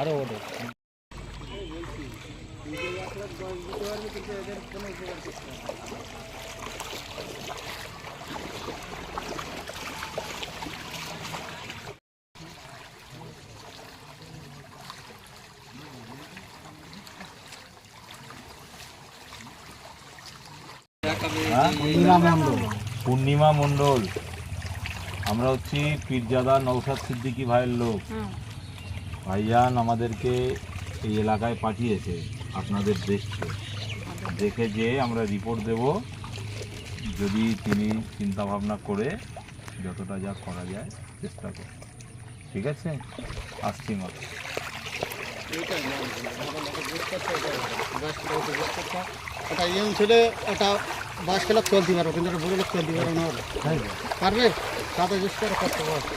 আরও ওঠে পূর্ণিমা মণ্ডল। আমরা হচ্ছি পীরজাদা নৌসাদ সিদ্দিকী ভাইয়ের লোক। ভাইজান আমাদেরকে এই এলাকায় পাঠিয়েছে আপনাদের দেখতে। দেখে যে আমরা রিপোর্ট দেব যদি তিনি চিন্তা ভাবনা করে যতটা যা করা যায় চেষ্টা করব ঠিক আছে? আসছি মা ওটা ইয়ং ছেলে ওটা বাস খেলা চলতে পারব কিন্তু ওটা বড় লোক চলতে পারবে না পারবে? সাথে জুস করে করতে পারবে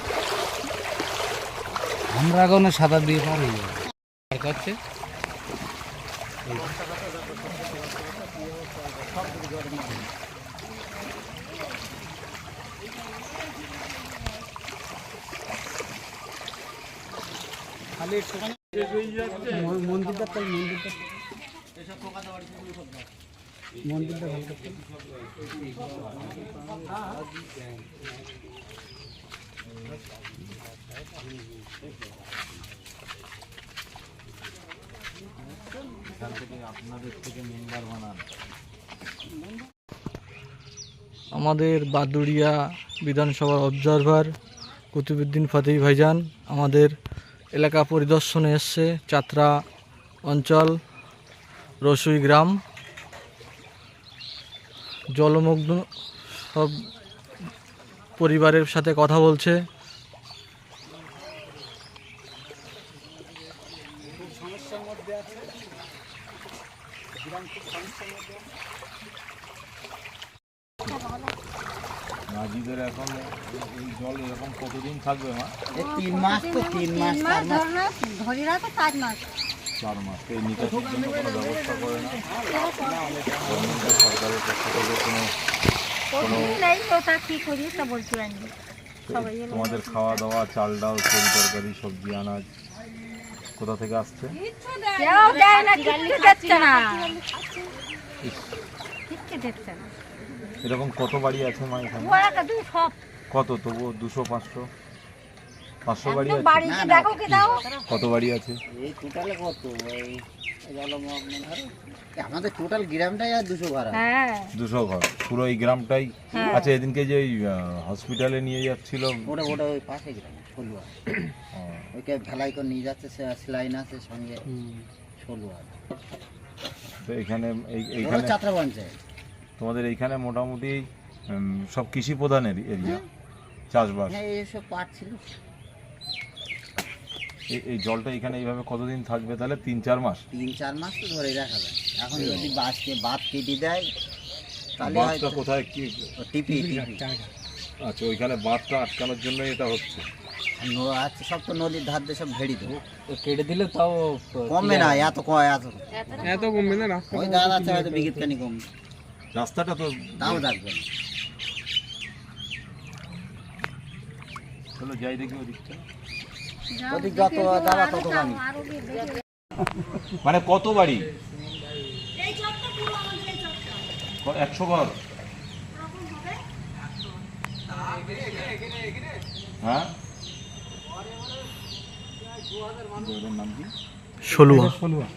আমরা এখন সাঁতার দিয়ে পারি করছে? খালি মন্দিরটা তো মন্দিরটা মন্দিরটা ভালো করতে। এখান থেকে আপনাদের থেকে মেম্বার বানান। আমাদের বাদুড়িয়া বিধানসভার অবজারভার কুতুবুদ্দিন ফাতেহি ভাইজান আমাদের এলাকা পরিদর্শনে এসছে চাত্রা অঞ্চল। রসুই গ্রাম জলমগ্ন সব পরিবারের সাথে কথা বলছে। মাঝিদের এখন এই জল এরকম কতদিন থাকবে মা? তিন মাস তো তিন মাস চার মাস। ধরে রাখো পাঁচ মাস। চার মাস এই নিকাশির জন্য কোনো ব্যবস্থা করে না। গভর্নমেন্টের সরকারের পক্ষ থেকে কোনো। তোমাদের খাওয়া দাওয়া চাল ডাল তরি তরকারি সবজি আনাজ কোথা থেকে আসছে? এরকম কত বাড়ি আছে মা এখানে? কত? তবুও দুশো পাঁচশো? পাঁচশো বাড়ি আছে। কত বাড়ি আছে? এই টোটালে কত? এই আমাদের টোটাল গ্রামটাই আর দুশো ভাড়া। হ্যাঁ। দুশো ঘর। পুরো এই গ্রামটাই। আচ্ছা এদিনকে যে ওই হসপিটালে নিয়ে যাচ্ছিল ওটা ওটা ওই পাশে গ্রাম ষোলোয়া ও, ওইকে ভেলাই করে নিয়ে যাচ্ছে সেলাইন আছে সঙ্গে ষোলোয়া তো এখানে এইখানে চাত্রা পঞ্চায়েত। তোমাদের এইখানে মোটামুটি সব কৃষি প্রধানের এরিয়া চাষবাস। হ্যাঁ এইসব পাট ছিল। এই- এই জলটা এখানে এইভাবে কতদিন থাকবে তাহলে? তিন চার মাস? তিন চার মাস তো ধরে রাখা যায়। এখন যদি বাসকে বাদ কেটে দেয় তাহলে বাঁধটা কোথায়? কি? টিপি আচ্ছা ওইখানে বাঁধটা আটকানোর জন্য এটা হচ্ছে। ন- সব তো নদীর ধার দিয়ে সব ভেড়ি দেবো কেটে দিলে তাও কমবে না এত কম এত এত কমবে না ওই দাদা আছে হয়তো বিগিত খানি কম রাস্তাটা তো তাও রাখবে না। চলো যাই দেখি ওদিকটা। ওদিক যত তত মানে কত বাড়ি? একশো ঘর? হ্যাঁ? ওদের নাম কি সলুয়া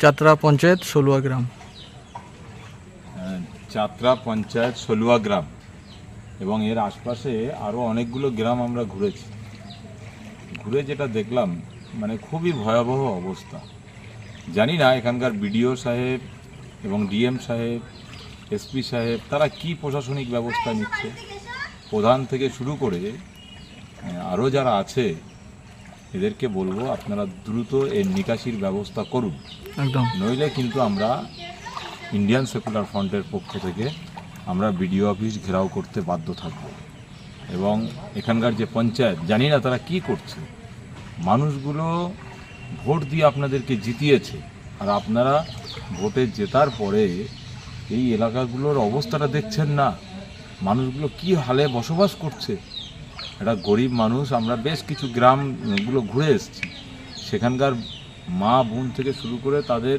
চাত্রা পঞ্চায়েত সলুয়া গ্রাম। আহ, চাত্রা পঞ্চায়েত সলুয়া গ্রাম। এবং এর আশপাশে আরও অনেকগুলো গ্রাম আমরা ঘুরেছি। ঘুরে যেটা দেখলাম মানে খুবই ভয়াবহ অবস্থা। জানি না এখানকার বিডিও সাহেব এবং ডিএম সাহেব এসপি সাহেব তারা কি প্রশাসনিক ব্যবস্থা নিচ্ছে? প্রধান থেকে শুরু করে আরও যারা আছে এদেরকে বলব আপনারা দ্রুত এর নিকাশির ব্যবস্থা করুন। একদম। নইলে কিন্তু আমরা ইন্ডিয়ান সেকুলার ফ্রন্টের পক্ষ থেকে আমরা বিডিও অফিস ঘেরাও করতে বাধ্য থাকব। এবং এখানকার যে পঞ্চায়েত জানি না তারা কি করছে। মানুষগুলো ভোট দিয়ে আপনাদেরকে জিতিয়েছে। আর আপনারা ভোটে জেতার পরে এই এলাকাগুলোর অবস্থাটা দেখছেন না। মানুষগুলো কি হালে বসবাস করছে? একটা গরিব মানুষ, আমরা বেশ কিছু গ্রামগুলো ঘুরে এসেছি। সেখানকার মা বোন থেকে শুরু করে তাদের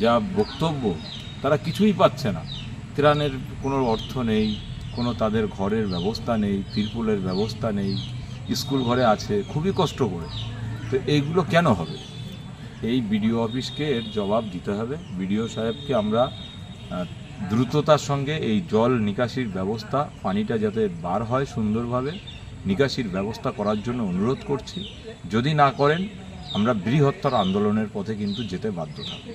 যা বক্তব্য, তারা কিছুই পাচ্ছে না। ত্রাণের কোনো অর্থ নেই, কোনো তাদের ঘরের ব্যবস্থা নেই, তিরপুলের ব্যবস্থা নেই, স্কুল ঘরে আছে, খুবই কষ্ট করে। তো এইগুলো কেন হবে? এই বিডিও অফিসকে এর জবাব দিতে হবে। বিডিও সাহেবকে আমরা দ্রুততার সঙ্গে এই জল নিকাশির ব্যবস্থা পানিটা যাতে বার হয় সুন্দরভাবে নিকাশির ব্যবস্থা করার জন্য অনুরোধ করছি। যদি না করেন আমরা বৃহত্তর আন্দোলনের পথে কিন্তু যেতে বাধ্য থাকব।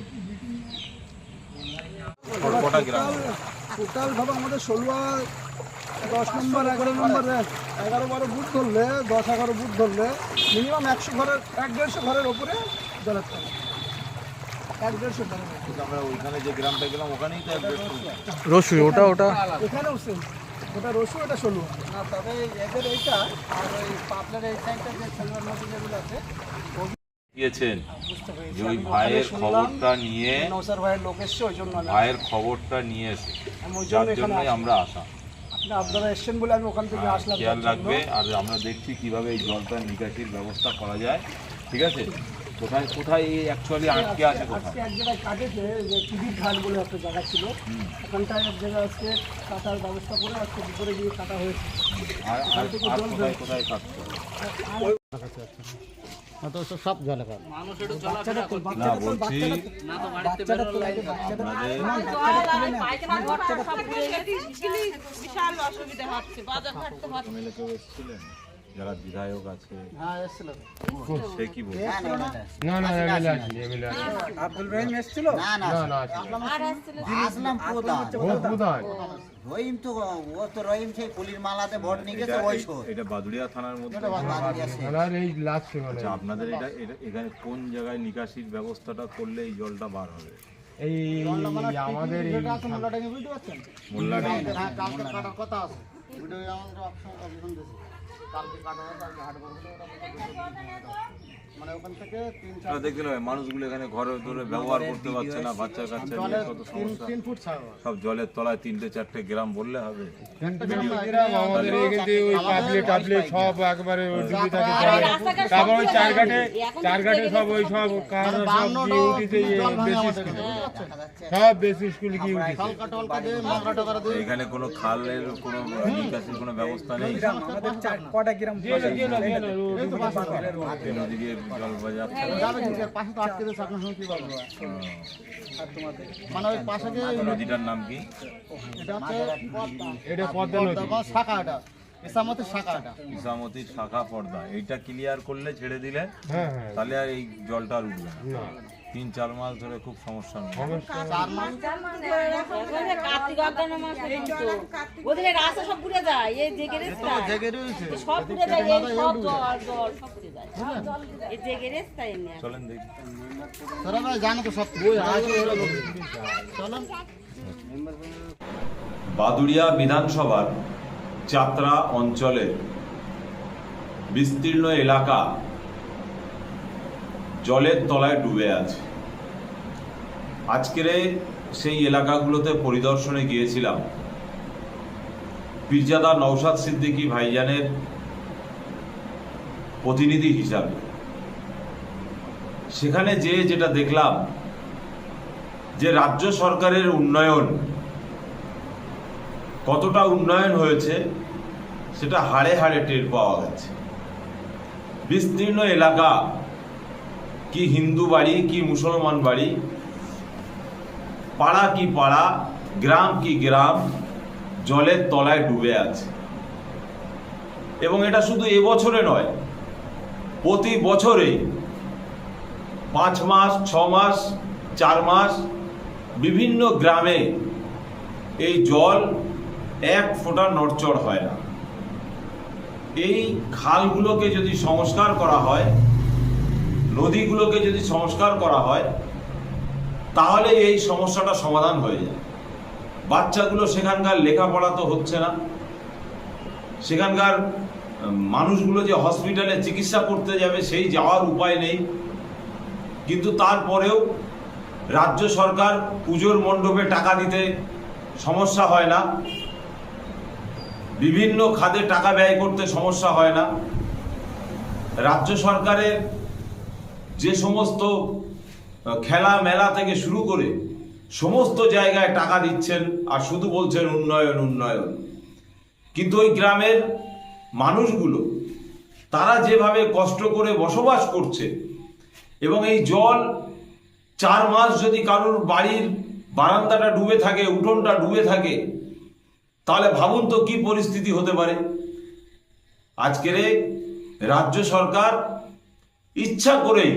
আমাদের ষোলোয়া দশ নম্বর এগারো নম্বর এগারো বারো বুথ ধরলে দশ এগারো বুথ ধরলে মিনিমাম একশো ঘরের এক দেড়শো ঘরের ওপরে জলের তলা এক দেড়শো ঘরের আমরা ওইখানে যে গ্রামটা গেলাম ওখানেই তো রসু ওটা ওটা? এখানেও সেম ওটা রসু এটা ষোলোয়া না তবে এদের এইটা আর ওই পাপলার এই সাইডটা যে ষোলোয়ার নদী যেগুলো আছে দিয়েছেন যে ওই ভাইয়ের খবরটা নিয়ে ভাইয়ের লোক এসছে ওই জন্য ভাইয়ের খবরটা নিয়ে এসে যার জন্যই আমরা আসা। আপনি আপনারা এসছেন বলে আমি ওখান থেকে আসলাম খেয়াল রাখবে আর আমরা দেখছি কীভাবে এই জলটা নিকাশির ব্যবস্থা করা যায় ঠিক আছে? কোথায় কোথায় এই অ্যাকচুয়ালি আটকে আছে আজকে এক জায়গায় কাটেছে যে টিভির ঘাট বলে একটা জায়গা ছিল। ওখানটায় এক জায়গায় আজকে কাটার ব্যবস্থা করে আজকে দুপুরে গিয়ে কাটা হয়েছে। আর কোথায় কোথায় কাটছে না সব জলে বিশাল অসুবিধা হচ্ছে বাজার কেউ এসেছিলেন। যারা বিধায়ক আছে হ্যাঁ সে কি বলছে? না? না এমএলএ আসেনি এমএলএ আব্দুল রহিম এসেছিল? না না না না আসলাম প্রধান ও রহিম তো ও তো রহিম সেই পুলির মালাতে ভোট নিয়ে গেছে ওই শোধ এটা বাদুড়িয়া থানার মধ্যে খেলার এই লাস্ট মানে আচ্ছা আপনাদের এটা এখানে কোন জায়গায় নিকাশির ব্যবস্থাটা করলে এই জলটা বার হবে? এই আমাদের এই মোল্লাটা বুঝতে পারছেন মোল্লাডি হ্যাঁ কথা আছে। ভিডিও আমাদের অপশন অপশন দিয়েছে। কালকে কাটা হবে কালকে হাট বলতে মানে ওখান থেকে তিন চার দেখতে হবে মানুষগুলো এখানে ঘরে ধরে ব্যবহার করতে পারছে না বাচ্চা কাচ্চা নিয়ে কত সমস্যা। তিন ফুট ছাড়া সব জলের তলায় তিনটে চারটে গ্রাম বললে হবে। আমাদের এখানে ওই পাবলিক টাবলিক সব একবারে ওই ডুবে থাকে। তারপর ওই চার ঘাটে সব ওই সব কার সব গিয়ে উঠেছে বেশি স্কুলে। সব বেশি স্কুল গিয়ে উঠেছে হালকা টলকা দিয়ে মগরা টগরা দিয়ে এখানে কোনো খালের কোনো নিকাশির কোনো ব্যবস্থা নেই। আমাদের কটা গ্রাম নদী দিয়ে এর পাশে তো আটকে দিয়েছে আপনার সঙ্গে কি বলব? আর তোমাদের? মানে ওই পাশে যে নদীটার নাম কি? এটা হচ্ছে এটা পদ্মা নদী। শাখা এটা? ইসামতের শাখা এটা। ইসামতির শাখা পর্দা। এইটা ক্লিয়ার করলে ছেড়ে দিলে? হ্যাঁ হ্যাঁ। তাহলে আর এই জলটা আর উঠবে না। তিন চার মাস ধরে খুব সমস্যা চলেন দেখি। বাদুড়িয়া বিধানসভার যাত্রা অঞ্চলের বিস্তীর্ণ এলাকা জলের তলায় ডুবে আছে। আজকের সেই এলাকাগুলোতে পরিদর্শনে গিয়েছিলাম। পীরজাদা নৌসাদ সিদ্দিকী ভাইজানের প্রতিনিধি হিসাবে। সেখানে যে যেটা দেখলাম, যে রাজ্য সরকারের উন্নয়ন, কতটা উন্নয়ন হয়েছে, সেটা হাড়ে হাড়ে টের পাওয়া গেছে। বিস্তীর্ণ এলাকা, কি হিন্দু বাড়ি, কি মুসলমান বাড়ি পাড়া কি পাড়া, গ্রাম কি গ্রাম জলের তলায় ডুবে আছে। এবং এটা শুধু এবছরে নয়, প্রতি বছরে পাঁচ মাস, ছ মাস, চার মাস বিভিন্ন গ্রামে এই জল এক ফোঁটা নড়চড় হয় না। এই খালগুলোকে যদি সংস্কার করা হয়, নদীগুলোকে যদি সংস্কার করা হয় তাহলে এই সমস্যাটা সমাধান হয়ে যায়। বাচ্চাগুলো সেখানকার লেখাপড়া তো হচ্ছে না। সেখানকার মানুষগুলো যে হসপিটালে চিকিৎসা করতে যাবে সেই যাওয়ার উপায় নেই। কিন্তু তারপরেও রাজ্য সরকার পুজোর মণ্ডপে টাকা দিতে সমস্যা হয় না। বিভিন্ন খাতে টাকা ব্যয় করতে সমস্যা হয় না। রাজ্য সরকারের যে সমস্ত খেলা মেলা থেকে শুরু করে সমস্ত জায়গায় টাকা দিচ্ছেন আর শুধু বলছেন উন্নয়ন উন্নয়ন। কিন্তু ওই গ্রামের মানুষগুলো, তারা যেভাবে কষ্ট করে বসবাস করছে এবং এই জল চার মাস যদি কারোর বাড়ির বারান্দাটা ডুবে থাকে, উঠোনটা ডুবে থাকে, তাহলে ভাবুন তো কি পরিস্থিতি হতে পারে? আজকের রাজ্য সরকার ইচ্ছা করেই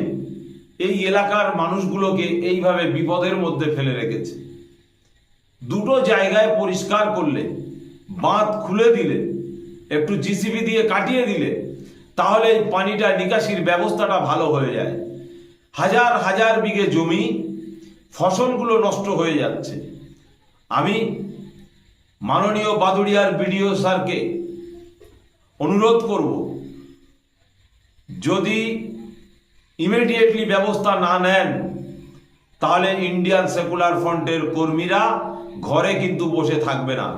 এই এলাকার মানুষগুলোকে এইভাবে বিপদের মধ্যে ফেলে রেখেছে। দুটো জায়গায় পরিষ্কার করলে, বাঁধ খুলে দিলে, একটু জিসিবি দিয়ে কাটিয়ে দিলে, তাহলে এই পানিটা নিকাশির ব্যবস্থাটা ভালো হয়ে যায়। হাজার হাজার বিঘে জমি, ফসলগুলো নষ্ট হয়ে যাচ্ছে। আমি মাননীয় বাদুড়িয়ার বিডিও স্যারকে অনুরোধ করব, যদি ইমিডিয়েটলি ব্যবস্থা না নেন, তাহলে ইন্ডিয়ান সেকুলার ফ্রন্টের কর্মীরা ঘরে কিন্তু বসে থাকবে না।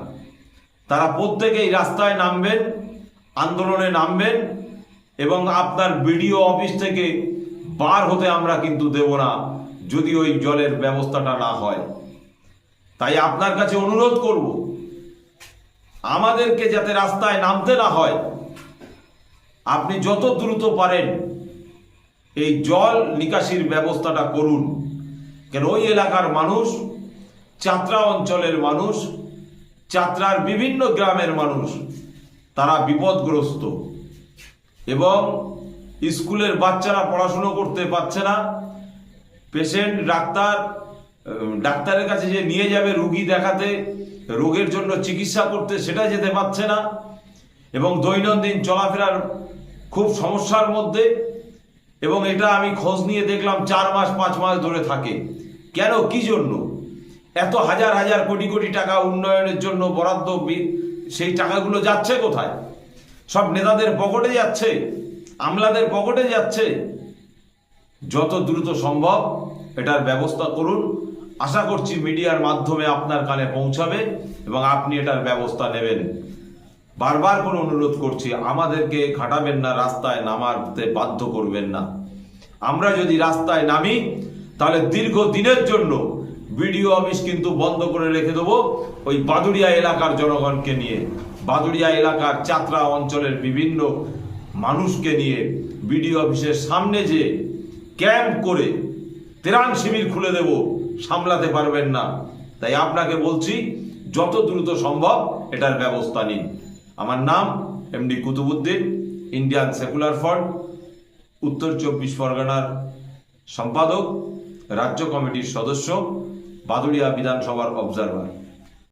তারা প্রত্যেকেই রাস্তায় নামবেন, আন্দোলনে নামবেন এবং আপনার বিডিও অফিস থেকে বার হতে আমরা কিন্তু দেব না, যদি ওই জলের ব্যবস্থাটা না হয়। তাই আপনার কাছে অনুরোধ করব, আমাদেরকে যাতে রাস্তায় নামতে না হয়, আপনি যত দ্রুত পারেন এই জল নিকাশির ব্যবস্থাটা করুন। কেন? ওই এলাকার মানুষ চাত্রা অঞ্চলের মানুষ চাত্রার বিভিন্ন গ্রামের মানুষ, তারা বিপদগ্রস্ত। এবং স্কুলের বাচ্চারা পড়াশুনো করতে পারছে না। পেশেন্ট, ডাক্তার ডাক্তারের কাছে যে নিয়ে যাবে রুগী দেখাতে, রোগের জন্য চিকিৎসা করতে, সেটা যেতে পারছে না। এবং দৈনন্দিন চলাফেরার খুব সমস্যার মধ্যে এবং এটা আমি খোঁজ নিয়ে দেখলাম চার মাস, পাঁচ মাস ধরে থাকে। কেন? কি জন্য? এত হাজার হাজার কোটি কোটি টাকা উন্নয়নের জন্য বরাদ্দ সেই টাকাগুলো যাচ্ছে কোথায়? সব নেতাদের পকেটে যাচ্ছে, আমলাদের পকেটে যাচ্ছে। যত দ্রুত সম্ভব এটার ব্যবস্থা করুন। আশা করছি মিডিয়ার মাধ্যমে আপনার কানে পৌঁছাবে এবং আপনি এটার ব্যবস্থা নেবেন। বারবার করে অনুরোধ করছি, আমাদেরকে খাটাবেন না, রাস্তায় নামাতে বাধ্য করবেন না। আমরা যদি রাস্তায় নামি, তাহলে দীর্ঘ দিনের জন্য বিডিও অফিস কিন্তু বন্ধ করে রেখে দেবো ওই বাদুড়িয়া এলাকার জনগণকে নিয়ে। বাদুড়িয়া এলাকার চাতরা অঞ্চলের বিভিন্ন মানুষকে নিয়ে বিডিও অফিসের সামনে যে ক্যাম্প করে ত্রাণ শিবির খুলে দেব, সামলাতে পারবেন না। তাই আপনাকে বলছি, যত দ্রুত সম্ভব এটার ব্যবস্থা নিন। আমার নাম MD Qutubuddin Indian secular front উত্তর চব্বিশ পরগনার সম্পাদক, রাজ্য কমিটির সদস্য, বাদুড়িয়া বিধানসভার অবজারভার